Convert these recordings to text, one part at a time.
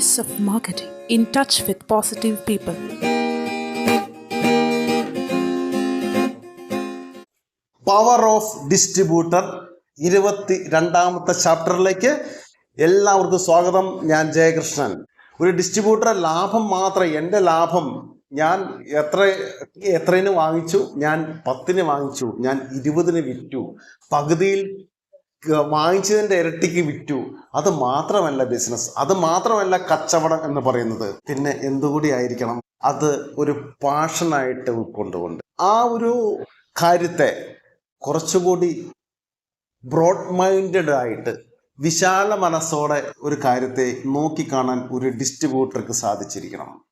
Ace of Marketing in touch with positive people. Power of distributor ഇരുപത്തി രണ്ടാമത്തെ ചാപ്റ്ററിലേക്ക് എല്ലാവർക്കും സ്വാഗതം. ഞാൻ ജയകൃഷ്ണൻ. ഒരു ഡിസ്ട്രിബ്യൂട്ടർ ലാഭം മാത്രം എന്റെ ലാഭം ഞാൻ എത്ര എത്രയിന് വാങ്ങിച്ചു? ഞാൻ പത്തിന് വാങ്ങിച്ചു. ഞാൻ ഇരുപതിന് വിറ്റു. പകുതിയിൽ വാങ്ങിച്ചതിന്റെ ഇരട്ടിക്ക് വിറ്റു. അത് മാത്രമല്ല ബിസിനസ്. അത് മാത്രമല്ല കച്ചവടം എന്ന് പറയുന്നത്. പിന്നെ എന്തുകൂടി ആയിരിക്കണം? അത് ഒരു പാഷനായിട്ട് ഉൾക്കൊണ്ടുകൊണ്ട്. ആ ഒരു കാര്യത്തെ കുറച്ചുകൂടി ബ്രോഡ് മൈൻഡഡ് ആയിട്ട് വിശാല മനസ്സോടെ ഒരു കാര്യത്തെ നോക്കിക്കാണാൻ ഒരു ഡിസ്ട്രിബ്യൂട്ടർക്ക് സാധിച്ചിരിക്കണം.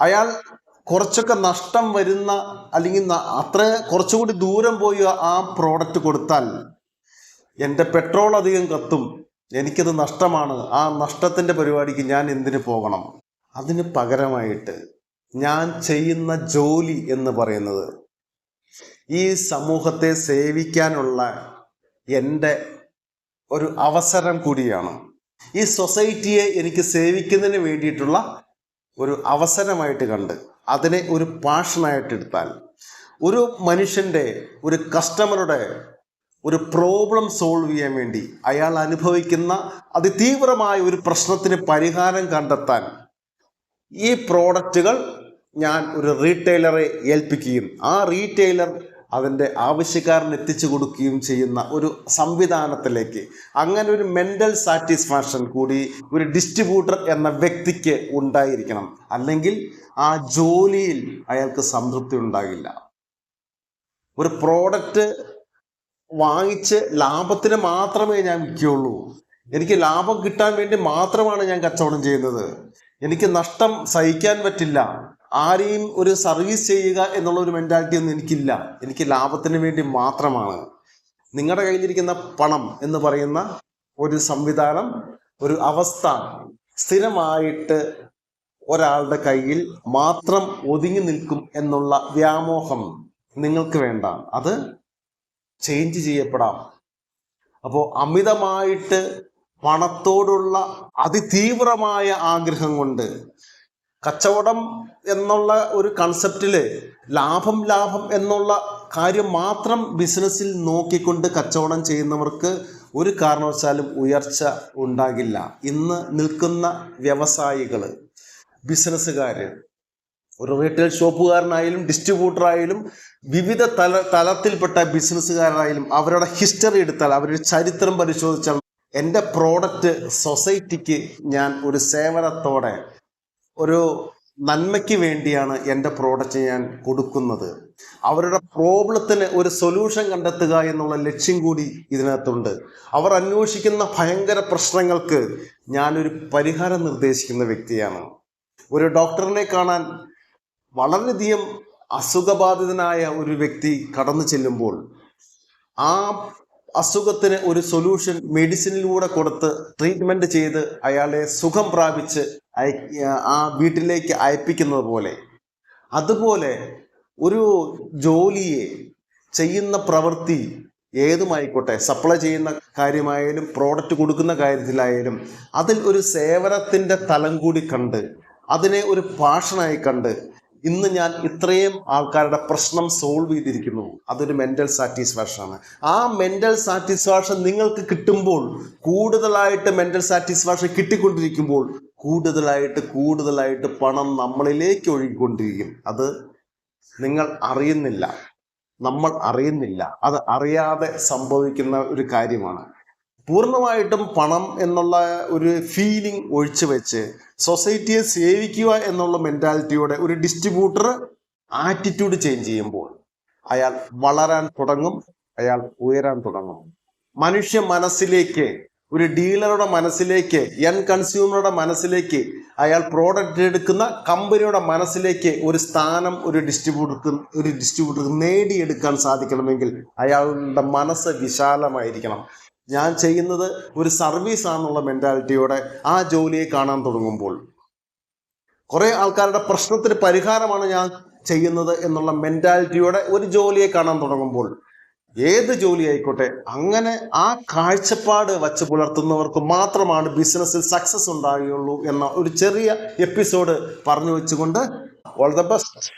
അയാൾ കുറച്ചൊക്കെ നഷ്ടം വരുന്ന അല്ലെങ്കിൽ അത്ര കുറച്ചുകൂടി ദൂരം പോയി ആ പ്രോഡക്റ്റ് കൊടുത്താൽ എന്റെ പെട്രോൾ അധികം കത്തും. എനിക്കത് നഷ്ടമാണ്. ആ നഷ്ടത്തിന്റെ പരിപാടിക്ക് ഞാൻ എന്തിനു പോകണം? അതിന് പകരമായിട്ട് ഞാൻ ചെയ്യുന്ന ജോലി എന്ന് പറയുന്നത് ഈ സമൂഹത്തെ സേവിക്കാനുള്ള എന്റെ ഒരു അവസരം കൂടിയാണ്. ഈ സൊസൈറ്റിയെ എനിക്ക് സേവിക്കുന്നതിന് വേണ്ടിയിട്ടുള്ള ഒരു അവസരമായിട്ട് കണ്ട് അതിനെ ഒരു പാഷനായിട്ട് എടുത്താൽ ഒരു മനുഷ്യന്റെ ഒരു കസ്റ്റമറുടെ ഒരു പ്രോബ്ലം സോൾവ് ചെയ്യാൻ വേണ്ടി അയാൾ അനുഭവിക്കുന്ന അതിതീവ്രമായ ഒരു പ്രശ്നത്തിന് പരിഹാരം കണ്ടെത്താൻ ഈ പ്രോഡക്റ്റുകൾ ഞാൻ ഒരു റീറ്റെയിലറെ ഏൽപ്പിക്കുകയും ആ റീറ്റെയിലർ അതിന്റെ ആവശ്യക്കാരന് എത്തിച്ചു കൊടുക്കുകയും ചെയ്യുന്ന ഒരു സംവിധാനത്തിലേക്ക്. അങ്ങനെ ഒരു മെന്റൽ സാറ്റിസ്ഫാക്ഷൻ കൂടി ഒരു ഡിസ്ട്രിബ്യൂട്ടർ എന്ന വ്യക്തിക്ക് ഉണ്ടായിരിക്കണം. അല്ലെങ്കിൽ ആ ജോലിയിൽ അയാൾക്ക് സംതൃപ്തി ഉണ്ടാകില്ല. ഒരു പ്രോഡക്റ്റ് വാങ്ങിച്ച് ലാഭത്തിന് മാത്രമേ ഞാൻ വിൽക്കുകയുള്ളൂ. എനിക്ക് ലാഭം കിട്ടാൻ വേണ്ടി മാത്രമാണ് ഞാൻ കച്ചവടം ചെയ്യുന്നത്. എനിക്ക് നഷ്ടം സഹിക്കാൻ പറ്റില്ല. ആരെയും ഒരു സർവീസ് ചെയ്യുക എന്നുള്ള ഒരു മെന്റാലിറ്റി ഒന്നും എനിക്കില്ല. എനിക്ക് ലാഭത്തിന് വേണ്ടി മാത്രമാണ്. നിങ്ങളുടെ കയ്യിലിരിക്കുന്ന പണം എന്ന് പറയുന്ന ഒരു സംവിധാനം ഒരു അവസ്ഥ സ്ഥിരമായിട്ട് ഒരാളുടെ കയ്യിൽ മാത്രം ഒതുങ്ങി നിൽക്കും എന്നുള്ള വ്യാമോഹം നിങ്ങൾക്ക് വേണ്ട. അത് ചേഞ്ച് ചെയ്യപ്പെടാം. അപ്പോൾ അമിതമായിട്ട് പണത്തോടുള്ള അതിതീവ്രമായ ആഗ്രഹം കൊണ്ട് കച്ചവടം എന്നുള്ള ഒരു കൺസെപ്റ്റിൽ ലാഭം ലാഭം എന്നുള്ള കാര്യം മാത്രം ബിസിനസ്സിൽ നോക്കിക്കൊണ്ട് കച്ചവടം ചെയ്യുന്നവർക്ക് ഒരു കാരണവശാലും ഉയർച്ച ഉണ്ടാകില്ല. ഇന്ന് നിൽക്കുന്ന വ്യവസായികൾ ബിസിനസ്സുകാർ ഒരു റീറ്റെയിൽ ഷോപ്പുകാരനായാലും ഡിസ്ട്രിബ്യൂട്ടറായാലും വിവിധ തല തലത്തിൽപ്പെട്ട ബിസിനസ്സുകാരായാലും അവരുടെ ഹിസ്റ്ററി എടുത്താൽ അവരുടെ ചരിത്രം പരിശോധിച്ചാൽ എന്റെ പ്രോഡക്റ്റ് സൊസൈറ്റിക്ക് ഞാൻ ഒരു സേവനത്തോടെ ഒരു നന്മയ്ക്ക് വേണ്ടിയാണ് എന്റെ പ്രോഡക്റ്റ് ഞാൻ കൊടുക്കുന്നത്. അവരുടെ പ്രോബ്ലത്തിന് ഒരു സൊല്യൂഷൻ കണ്ടെത്തുക എന്നുള്ള ലക്ഷ്യം കൂടി ഇതിനകത്തുണ്ട്. അവർ അന്വേഷിക്കുന്ന ഭയങ്കര പ്രശ്നങ്ങൾക്ക് ഞാനൊരു പരിഹാരം നിർദ്ദേശിക്കുന്ന വ്യക്തിയാണ്. ഒരു ഡോക്ടറിനെ കാണാൻ വളരെയധികം അസുഖബാധിതനായ ഒരു വ്യക്തി കടന്നു ചെല്ലുമ്പോൾ ആ അസുഖത്തിന് ഒരു സൊല്യൂഷൻ മെഡിസിനിലൂടെ കൊടുത്ത് ട്രീറ്റ്മെന്റ് ചെയ്ത് അയാളെ സുഖം പ്രാപിച്ച് ആ വീട്ടിലേക്ക് അയപ്പിക്കുന്നത് പോലെ. അതുപോലെ ഒരു ജോലിയെ ചെയ്യുന്ന പ്രവൃത്തി ഏതുമായിക്കോട്ടെ സപ്ലൈ ചെയ്യുന്ന കാര്യമായാലും പ്രോഡക്റ്റ് കൊടുക്കുന്ന കാര്യത്തിലായാലും അതിൽ ഒരു സേവനത്തിന്റെ തലം കൂടി കണ്ട് അതിനെ ഒരു പാഷനായി കണ്ട് ഇന്ന് ഞാൻ ഇത്രയും ആൾക്കാരുടെ പ്രശ്നം സോൾവ് ചെയ്തിരിക്കുന്നു. അതൊരു മെന്റൽ സാറ്റിസ്ഫാക്ഷൻ ആണ്. ആ മെന്റൽ സാറ്റിസ്ഫാക്ഷൻ നിങ്ങൾക്ക് കിട്ടുമ്പോൾ കൂടുതലായിട്ട് മെന്റൽ സാറ്റിസ്ഫാക്ഷൻ കിട്ടിക്കൊണ്ടിരിക്കുമ്പോൾ കൂടുതലായിട്ട് കൂടുതലായിട്ട് പണം നമ്മളിലേക്ക് ഒഴുകിക്കൊണ്ടിരിക്കും. അത് നിങ്ങൾ അറിയുന്നില്ല. നമ്മൾ അറിയുന്നില്ല. അത് അറിയാതെ സംഭവിക്കുന്ന ഒരു കാര്യമാണ്. പൂർണമായിട്ടും പണം എന്നുള്ള ഒരു ഫീലിംഗ് ഒഴിച്ചു വെച്ച് സൊസൈറ്റിയെ സേവിക്കുക എന്നുള്ള മെന്റാലിറ്റിയോടെ ഒരു ഡിസ്ട്രിബ്യൂട്ടർ ആറ്റിറ്റ്യൂഡ് ചേഞ്ച് ചെയ്യുമ്പോൾ അയാൾ വളരാൻ തുടങ്ങും അയാൾ ഉയരാൻ തുടങ്ങും. മനുഷ്യ മനസ്സിലേക്ക് ഒരു ഡീലറുടെ മനസ്സിലേക്ക് എൻ കൺസ്യൂമറുടെ മനസ്സിലേക്ക് അയാൾ പ്രോഡക്റ്റ് എടുക്കുന്ന കമ്പനിയുടെ മനസ്സിലേക്ക് ഒരു സ്ഥാനം ഒരു ഡിസ്ട്രിബ്യൂട്ടർക്ക് ഒരു ഡിസ്ട്രിബ്യൂട്ടർക്ക് നേടിയെടുക്കാൻ സാധിക്കണമെങ്കിൽ അയാളുടെ മനസ്സ് വിശാലമായിരിക്കണം. ഞാൻ ചെയ്യുന്നത് ഒരു സർവീസ് ആണെന്നുള്ള മെന്റാലിറ്റിയോടെ ആ ജോലിയെ കാണാൻ തുടങ്ങുമ്പോൾ. കുറേ ആൾക്കാരുടെ പ്രശ്നത്തിന് പരിഹാരമാണ് ഞാൻ ചെയ്യുന്നത് എന്നുള്ള മെന്റാലിറ്റിയോടെ ഒരു ജോലിയെ കാണാൻ തുടങ്ങുമ്പോൾ. ഏത് ജോലി ആയിക്കോട്ടെ അങ്ങനെ ആ കാഴ്ചപ്പാട് വച്ച് പുലർത്തുന്നവർക്ക് മാത്രമാണ് ബിസിനസ്സിൽ സക്സസ് ഉണ്ടാകുകയുള്ളൂ എന്ന ഒരു ചെറിയ എപ്പിസോഡ് പറഞ്ഞു വെച്ചുകൊണ്ട് ഓൾ ദ ബെസ്റ്റ്